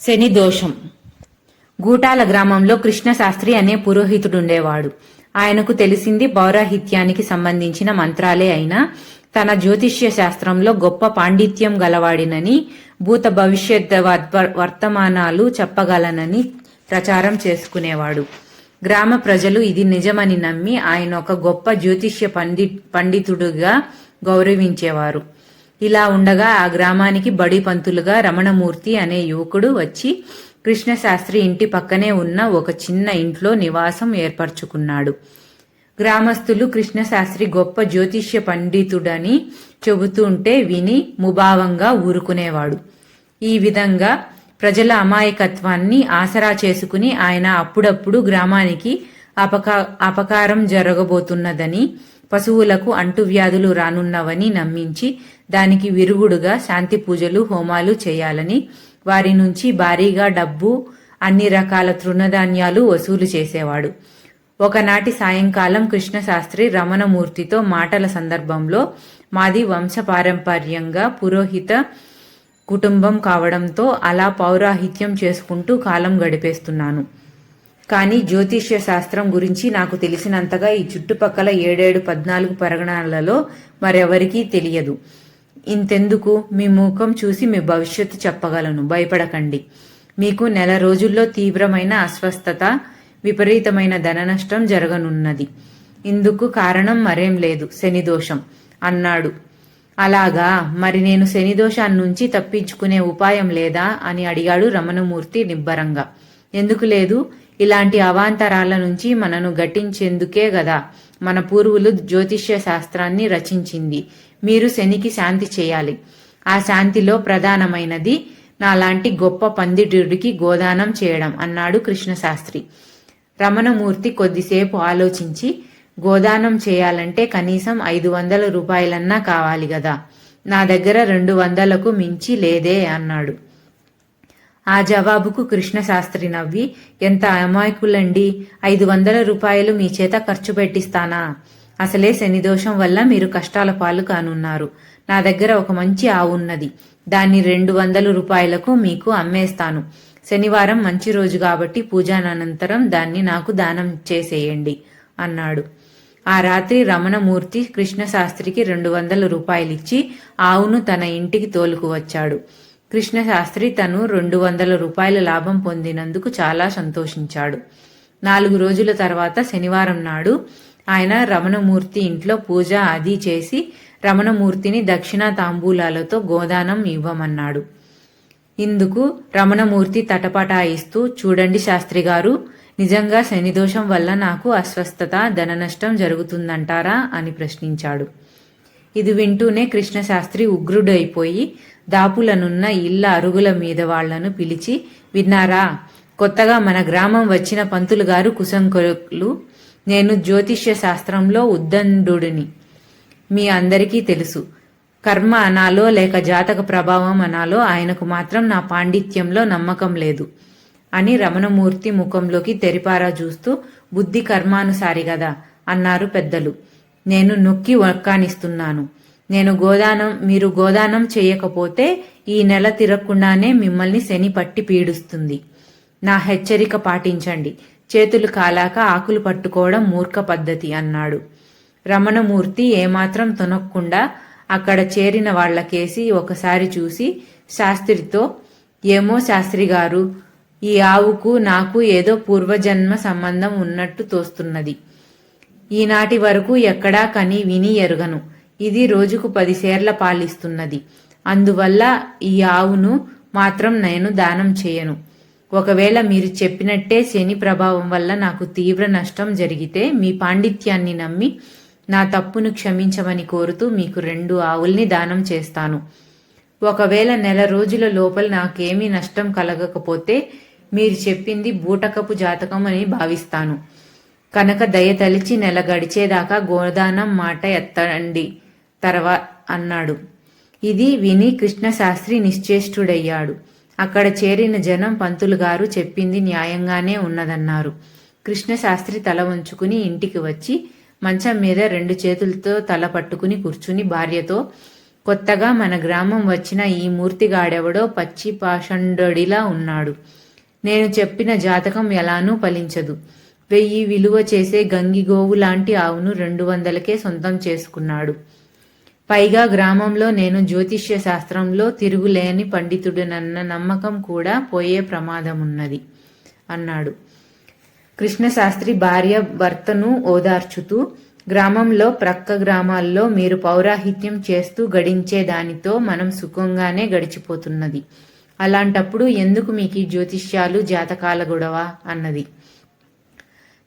శని దోషం గూటాల గ్రామంలో కృష్ణశాస్త్రి అనే పురోహితుడుండేవాడు. ఆయనకు తెలిసింది పౌరాహిత్యానికి సంబంధించిన మంత్రాలే అయినా తన జ్యోతిష్య శాస్త్రంలో గొప్ప పాండిత్యం గలవాడినని భూత భవిష్యత్ వర్తమానాలు చెప్పగలనని ప్రచారం చేసుకునేవాడు. గ్రామ ప్రజలు ఇది నిజమని నమ్మి ఆయన ఒక గొప్ప జ్యోతిష్య పండి పండితుడుగా గౌరవించేవారు. ఇలా ఉండగా ఆ గ్రామానికి బడి పంతులుగా రమణమూర్తి అనే యువకుడు వచ్చి కృష్ణశాస్త్రి ఇంటి పక్కనే ఉన్న ఒక చిన్న ఇంట్లో నివాసం ఏర్పరచుకున్నాడు. గ్రామస్తులు కృష్ణశాస్త్రి గొప్ప జ్యోతిష్య పండితుడని చెబుతుంటే విని ముభావంగా ఊరుకునేవాడు. ఈ విధంగా ప్రజల అమాయకత్వాన్ని ఆసరా చేసుకుని ఆయన అప్పుడప్పుడు గ్రామానికి అపకా అపకారం జరగబోతున్నదని పశువులకు అంటువ్యాధులు రానున్నవని నమ్మించి దానికి విరుగుడుగా శాంతి పూజలు హోమాలు చేయాలని వారి నుంచి భారీగా డబ్బు అన్ని రకాల తృణధాన్యాలు వసూలు చేసేవాడు. ఒకనాటి సాయంకాలం కృష్ణశాస్త్రి రమణమూర్తితో మాటల సందర్భంలో మాది వంశపారంపర్యంగా పురోహిత కుటుంబం కావడంతో అలా పౌరాహిత్యం చేసుకుంటూ కాలం గడిపేస్తున్నాను. కానీ జ్యోతిష్య శాస్త్రం గురించి నాకు తెలిసినంతగా ఈ చుట్టుపక్కల ఏడేడు పద్నాలుగు పరగణాలలో మరెవరికీ తెలియదు. ఇంతెందుకు? మీ ముఖం చూసి మీ భవిష్యత్తు చెప్పగలను. భయపడకండి. మీకు నెల రోజుల్లో తీవ్రమైన అస్వస్థత విపరీతమైన ధన నష్టం జరగనున్నది. ఇందుకు కారణం మరేం లేదు. శనిదోషం అన్నాడు. అలాగా? మరి నేను శనిదోషాన్ని నుంచి తప్పించుకునే ఉపాయం లేదా? అని అడిగాడు రమణమూర్తి నిబ్బరంగా. ఎందుకు లేదు? ఇలాంటి అవాంతరాల నుంచి మనను గట్టించేందుకే గదా. మన పూర్వులు జ్యోతిష్య శాస్త్రాన్ని రచించింది. మీరు శనికి శాంతి చేయాలి. ఆ శాంతిలో ప్రధానమైనది నాలాంటి గొప్ప పందిటుడికి గోదానం చేయడం అన్నాడు కృష్ణశాస్త్రి. రమణమూర్తి కొద్దిసేపు ఆలోచించి గోదానం చేయాలంటే కనీసం ఐదు వందల రూపాయలన్నా కావాలి గదా. నా దగ్గర రెండు వందలకు మించి లేదే అన్నాడు. ఆ జవాబుకు కృష్ణశాస్త్రి నవ్వి ఎంత అమాయకులండి! ఐదు వందల రూపాయలు మీ చేత ఖర్చు పెట్టిస్తానా? అసలే శనిదోషం వల్ల మీరు కష్టాల పాలు కానున్నారు. నా దగ్గర ఒక మంచి ఆవు ఉన్నది. దాన్ని రెండు వందల రూపాయలకు మీకు అమ్మేస్తాను. శనివారం మంచి రోజు కాబట్టి పూజానంతరం దాన్ని నాకు దానం చేసేయండి అన్నాడు. ఆ రాత్రి రమణమూర్తి కృష్ణశాస్త్రికి రెండు వందల రూపాయలిచ్చి ఆవును తన ఇంటికి తోలుకు వచ్చాడు. కృష్ణశాస్త్రి తను రెండు వందల రూపాయల లాభం పొందినందుకు చాలా సంతోషించాడు. నాలుగు రోజుల తర్వాత శనివారం నాడు ఆయన రమణమూర్తి ఇంట్లో పూజ అది చేసి రమణమూర్తిని దక్షిణ తాంబూలాలతో గోదానం ఇవ్వమన్నాడు. ఇందుకు రమణమూర్తి తటపటాయిస్తూ చూడండి శాస్త్రి గారు నిజంగా శనిదోషం వల్ల నాకు అస్వస్థత ధన నష్టం జరుగుతుందంటారా? అని ప్రశ్నించాడు. ఇది వింటూనే కృష్ణశాస్త్రి ఉగ్రుడైపోయి దాపులనున్న ఇళ్ళ అరుగుల మీద వాళ్ళను పిలిచి విన్నారా? కొత్తగా మన గ్రామం వచ్చిన పంతులు గారు కుశంకులు నేను జ్యోతిష్య శాస్త్రంలో ఉద్దండుడిని. మీ అందరికీ తెలుసు. కర్మ అనాలో లేక జాతక ప్రభావం అనాలో ఆయనకు మాత్రం నా పాండిత్యంలో నమ్మకం లేదు అని రమణమూర్తి ముఖంలోకి తెరిపారా చూస్తూ బుద్ధి కర్మానుసారి గదా అన్నారు పెద్దలు. నేను నొక్కి వక్కానిస్తున్నాను. నేను గోదానం మీరు గోదానం చేయకపోతే ఈ నెల తిరగకుండానే మిమ్మల్ని శని పట్టి పీడుస్తుంది. నా హెచ్చరిక పాటించండి. చేతులు కాలాక ఆకులు పట్టుకోవడం మూర్ఖ పద్ధతి అన్నాడు. రమణమూర్తి ఏమాత్రం తొనక్కుండా అక్కడ చేరిన వాళ్ళకేసి ఒకసారి చూసి శాస్త్రితో ఏమో శాస్త్రి గారు ఈ ఆవుకు నాకు ఏదో పూర్వజన్మ సంబంధం ఉన్నట్టు తోస్తున్నది. ఈనాటి వరకు ఎక్కడా కని విని ఎరుగను. ఇది రోజుకు పది సేర్ల పాలిస్తున్నది. అందువల్ల ఈ ఆవును మాత్రం నేను దానం చేయను. ఒకవేళ మీరు చెప్పినట్టే శని ప్రభావం వల్ల నాకు తీవ్ర నష్టం జరిగితే మీ పాండిత్యాన్ని నమ్మి నా తప్పును క్షమించమని కోరుతూ మీకు రెండు ఆవుల్ని దానం చేస్తాను. ఒకవేళ నెల రోజుల లోపల నాకేమీ నష్టం కలగకపోతే మీరు చెప్పింది బూటకపు జాతకం అని భావిస్తాను. కనుక దయ తలిచి నెల గడిచేదాకా గోదానం మాట ఎత్తండి. తర్వా అన్నాడు. ఇది విని కృష్ణశాస్త్రి నిశ్చేష్టుడయ్యాడు. అక్కడ చేరిన జనం పంతులు గారు చెప్పింది న్యాయంగానే ఉన్నదన్నారు. కృష్ణశాస్త్రి తల వంచుకుని ఇంటికి వచ్చి మంచం మీద రెండు చేతులతో తల పట్టుకుని కూర్చుని భార్యతో కొత్తగా మన గ్రామం వచ్చిన ఈ మూర్తిగాడెవడో పచ్చి పాషండడిలా ఉన్నాడు. నేను చెప్పిన జాతకం ఎలానూ ఫలించదు. వెయ్యి విలువ చేసే గంగిగోవు లాంటి ఆవును రెండు వందలకే సొంతం చేసుకున్నాడు. పైగా గ్రామంలో నేను జ్యోతిష్య శాస్త్రంలో తిరుగులేని పండితుడినన్న నమ్మకం కూడా పోయే ప్రమాదమున్నది అన్నాడు. కృష్ణశాస్త్రి భార్య భర్తను ఓదార్చుతూ గ్రామంలో ప్రక్క గ్రామాల్లో మీరు పౌరాహిత్యం చేస్తూ గడించే దానితో మనం సుఖంగానే గడిచిపోతున్నది. అలాంటప్పుడు ఎందుకు మీకు జ్యోతిష్యాలు జాతకాల గొడవ? అన్నది.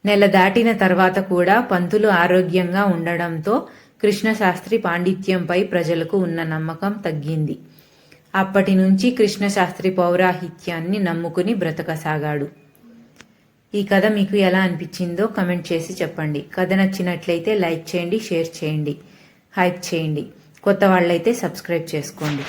నెల దాటిన తర్వాత కూడా పంతులు ఆరోగ్యంగా ఉండడంతో కృష్ణశాస్త్రి పాండిత్యంపై ప్రజలకు ఉన్న నమ్మకం తగ్గింది. అప్పటి నుంచి కృష్ణశాస్త్రి పౌరాహిత్యాన్ని నమ్ముకుని బ్రతకసాగాడు. ఈ కథ మీకు ఎలా అనిపించిందో కమెంట్ చేసి చెప్పండి. కథ నచ్చినట్లయితే లైక్ చేయండి షేర్ చేయండి హైప్ చేయండి. కొత్త వాళ్ళైతే సబ్స్క్రైబ్ చేసుకోండి.